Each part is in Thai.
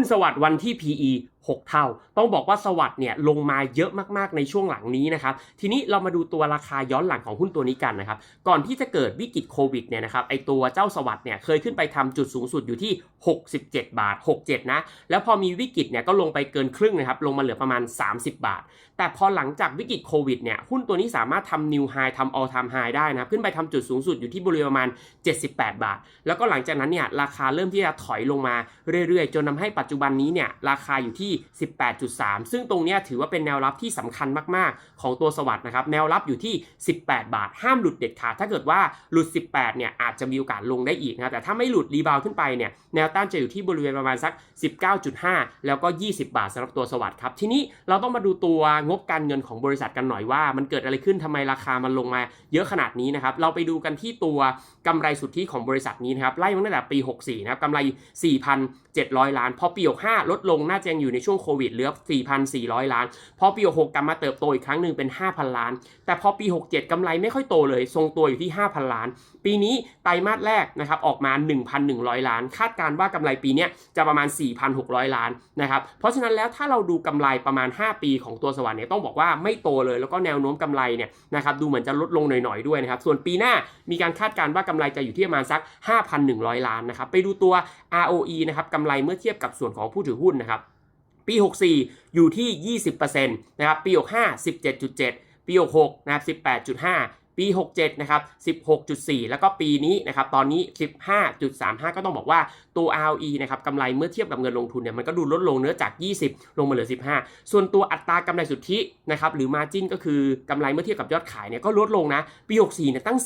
ุ้นสวัสด์วันที่ PE 6 เท่า ต้องบอกว่าสวัสด์เนี่ยลงมาเยอะมากๆในช่วงหลังนี้นะครับ ทีนี้เรามาดูตัวราคาย้อนหลังของหุ้นตัวนี้กันนะครับ ก่อนที่จะเกิดวิกฤตโควิดเนี่ยนะครับ ไอตัวเจ้าสวัสด์เนี่ยเคยขึ้นไปทำจุดสูงสุดอยู่ที่ 67 บาท 67 นะ แล้วพอมีวิกฤตเนี่ยก็ลงไปเกินครึ่งนะครับ ลงมาเหลือประมาณ 30 บาท แต่พอหลังจากวิกฤตโควิดเนี่ย หุ้นตัวนี้สามารถทำนิวไฮทำออลทำไฮได้นะ ขึ้นไปทำจุดสูงสุดอยู่ที่บริเวณประมาณ 78 บาท แล้วก็หลังจากนั้นเนี่ยราคาเริ่มที่จะถอยลงมาเรื่อยๆ จนทำให้ปัจจุบันนี้เนี่ยราคาอยู่ที่18.3 ซึ่งตรงนี้ถือว่าเป็นแนวรับที่สำคัญมาก ๆ ของตัวสวัสด์นะครับ แนวรับอยู่ที่ 18 บาท ห้ามหลุดเด็ดขาด ถ้าเกิดว่าหลุด 18 เนี่ยอาจจะมีโอกาสลงได้อีกนะ แต่ถ้าไม่หลุดรีบาวขึ้นไปเนี่ย แนวต้านจะอยู่ที่บริเวณประมาณสัก 19.5 แล้วก็ 20 บาทสำหรับตัวสวัสด์ครับ ทีนี้เราต้องมาดูตัวงบการเงินของบริษัทกันหน่อยว่า มันเกิดอะไรขึ้นทำไมราคามันลงมาเยอะขนาดนี้นะครับ เราไปดูกันที่ตัวกำไรสุทธิของบริษัทนี้นะครับ ไล่มาตั้งแต่ปี 64 นะครับกำไร 4,000 700 ล้าน พอปี65ลดลงน่าจะยังอยู่ในช่วงโควิดเหลือ 4,400 ล้าน พอปี66กลับมาเติบโตอีกครั้งหนึ่งเป็น 5,000 ล้าน แต่พอปี 67กำไรไม่ค่อยโตเลยทรงตัวอยู่ที่ 5,000 ล้าน ปีนี้ไตรมาสแรกนะครับออกมา 1,100 ล้าน คาดการว่ากำไรปีนี้จะประมาณ 4,600 ล้านนะครับเพราะฉะนั้นแล้วถ้าเราดูกำไรประมาณ 5 ปีของตัวสวรรค์เนี่ยต้องบอกว่าไม่โตเลยแล้วก็แนวโน้มกำไรเนี่ยนะครับดูเหมือนจะลดลงหน่อยๆด้วยนะครับส่วนปีหน้ามีการคาดการว่ากำไรจะอยู่ที่ประมาณสัก 5,100 ล้านนะครับไปดูตัว ROE นะครับกำไรเมื่อเทียบกับส่วนของผู้ถือหุ้นนะครับ ปี 64 อยู่ที่ 20%นะครับ ปี 65 17.7 ปี 66 นะครับ 18.5 ปี 67 นะครับ 16.4 แล้วก็ปีนี้นะครับ ตอนนี้ 15.35 ก็ต้องบอกว่าตัว ROE นะครับกำไรเมื่อเทียบกับเงินลงทุนเนี่ยมันก็ดูลดลงเนื้อจาก 20 ลงมาเหลือ 15 ส่วนตัวอัตรากำไรสุทธินะครับหรือ Margin ก็คือกำไรเมื่อเทียบกับยอดขายเนี่ยก็ลดลงนะ ปี 64 เนี่ยตั้ง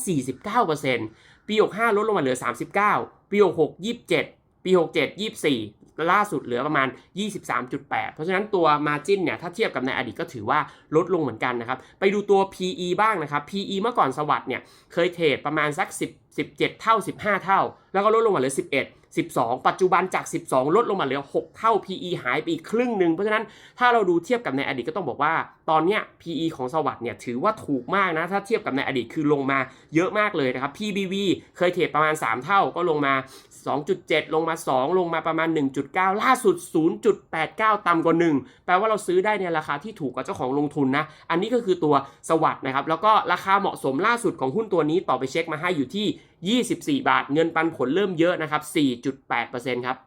49%ปี 65 ลดลงมาเหลือ 39 ปี 66 27 ปี 67 24 ล่าสุดเหลือประมาณ 23.8 เพราะฉะนั้นตัว Margin เนี่ยถ้าเทียบกับในอดีตก็ถือว่าลดลงเหมือนกันนะครับ ไปดูตัว PE บ้างนะครับ PE เมื่อก่อนสวัสด์เนี่ยเคยเทรดประมาณสัก 10 17 เท่า 15 เท่า แล้วก็ลดลงมาเหลือ 11 12 ปัจจุบันจาก 12 ลดลงมาเหลือ 6 เท่า PE หายไปอีกครึ่งหนึ่งเพราะฉะนั้นถ้าเราดูเทียบกับในอดีตก็ต้องบอกว่า ตอนเนี้ย PE ของสวัสด์เนี่ยถือว่าถูกมากนะ ถ้าเทียบกับในอดีตคือลงมาเยอะมากเลยนะครับ PBV เคยเทรดประมาณ 3 เท่าก็ลงมา 2.7 ลงมา 2 ลงมาประมาณ 1.9 ล่าสุด 0.89 ต่ำกว่า 1 แปลว่าเราซื้อได้ในราคาที่ถูกกว่าเจ้าของลงทุนนะ อันนี้ก็คือตัวสวัสด์นะครับ แล้วก็ราคาเหมาะสมล่าสุดของหุ้นตัวนี้ต่อไปเช็คมาให้อยู่ที่ 24 บาท เงินปันผลเริ่มเยอะนะครับ4.8%ครับ